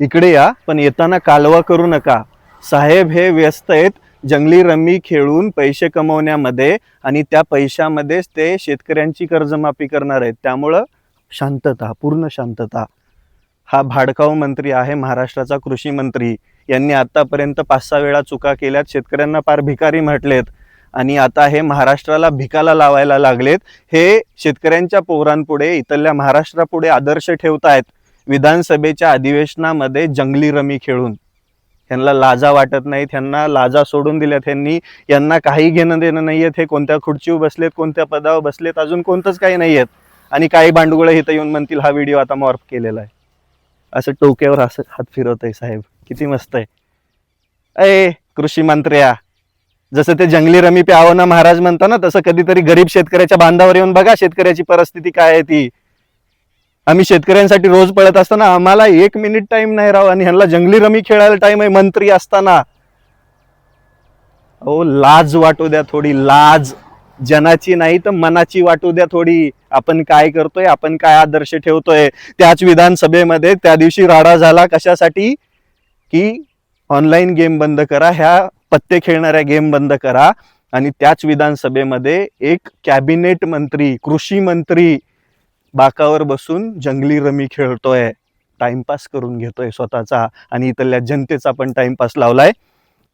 इकडे या पण येताना कालवा करू नका. साहेब हे व्यस्त आहेत जंगली रमी खेळून पैसे कमवण्यामध्ये आणि त्या पैशामध्येच ते शेतकऱ्यांची कर्जमाफी करणार आहेत. त्यामुळं शांतता पूर्ण शांतता. हा भाडकाऊ मंत्री आहे महाराष्ट्राचा कृषी मंत्री. यांनी आतापर्यंत पाच सहा वेळा चुका केल्यात शेतकऱ्यांना फार भिकारी म्हटलेत. आणि आता हे महाराष्ट्राला भिकाला लावायला लागलेत. हे शेतकऱ्यांच्या पोरांपुढे इथल्या महाराष्ट्रापुढे आदर्श ठेवतायत. विधानसभेच्या अधिवेशनामध्ये जंगली रमी खेळून. त्यांना लाजा वाटत नाहीत ह्यांना लाजा सोडून दिल्यात. ह्यांनी यांना काही घेणं देणं नाही आहेत हे कोणत्या खुर्चीवर बसलेत कोणत्या पदावर बसलेत अजून कोणतंच काही नाही आहेत आणि काही भांडगुळं इथं येऊन म्हणतील हा व्हिडिओ आता मॉर्फ केलेला आहे. असं टोक्यावर असं हात फिरवत आहे साहेब. किती मस्त आहे. अय कृषी मंत्र्या जसं ते जंगली रमी पे महाराज म्हणता ना तसं कधीतरी गरीब शेतकऱ्याच्या बांधावर येऊन बघा शेतकऱ्याची परिस्थिती काय आहे ती. आम्ही शेतकऱ्यांसाठी रोज पळत असताना आम्हाला एक मिनिट टाइम नाही राव. आणि ह्यांना जंगली रमी खेळायला टाइम आहे मंत्री असताना. अहो लाज वाटू द्या थोडी लाज. जनाची नाही तर मनाची वाटू द्या थोडी. आपण काय करतोय आपण काय आदर्श ठेवतोय? त्याच विधानसभेमध्ये त्या दिवशी राडा झाला कशासाठी? की ऑनलाईन गेम बंद करा ह्या पत्ते खेळणाऱ्या गेम बंद करा. आणि त्याच विधानसभेमध्ये एक कॅबिनेट मंत्री कृषी मंत्री बाकावर बसून जंगली रमी खेळतोय. टाइमपास करून घेतोय स्वतःचा आणि इथल्या जनतेचा पण टाइमपास लावलाय.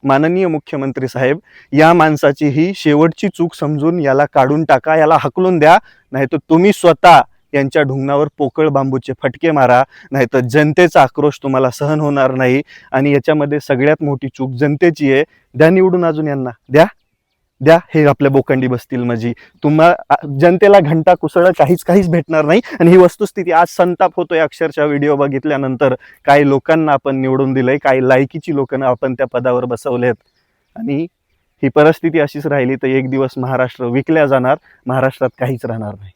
माननीय मुख्यमंत्री साहेब या माणसाची ही शेवटची चूक समजून याला काढून टाका याला हकलून द्या. नाहीतर तुम्ही स्वतः यांच्या ढुंगणावर पोकळ बांबूचे फटके मारा. नाहीतर जनतेचा आक्रोश तुम्हाला सहन होणार नाही. आणि याच्यामध्ये सगळ्यात मोठी चूक जनतेची आहे. द्या निवडून अजून यांना. द्या. द्या हे आपल्या बोकंडी बसतील म्हणजे तुम्हा जनतेला घंटा कुसळ काहीच काहीच भेटणार नाही. आणि ही वस्तुस्थिती आज संताप होतोय अक्षरशः व्हिडिओ बघितल्यानंतर. काही लोकांना आपण निवडून दिलंय काही लायकीची लोकांना आपण त्या पदावर बसवलेत. आणि ही परिस्थिती अशीच राहिली तर एक दिवस महाराष्ट्र विकल्या जाणार महाराष्ट्रात काहीच राहणार नाही.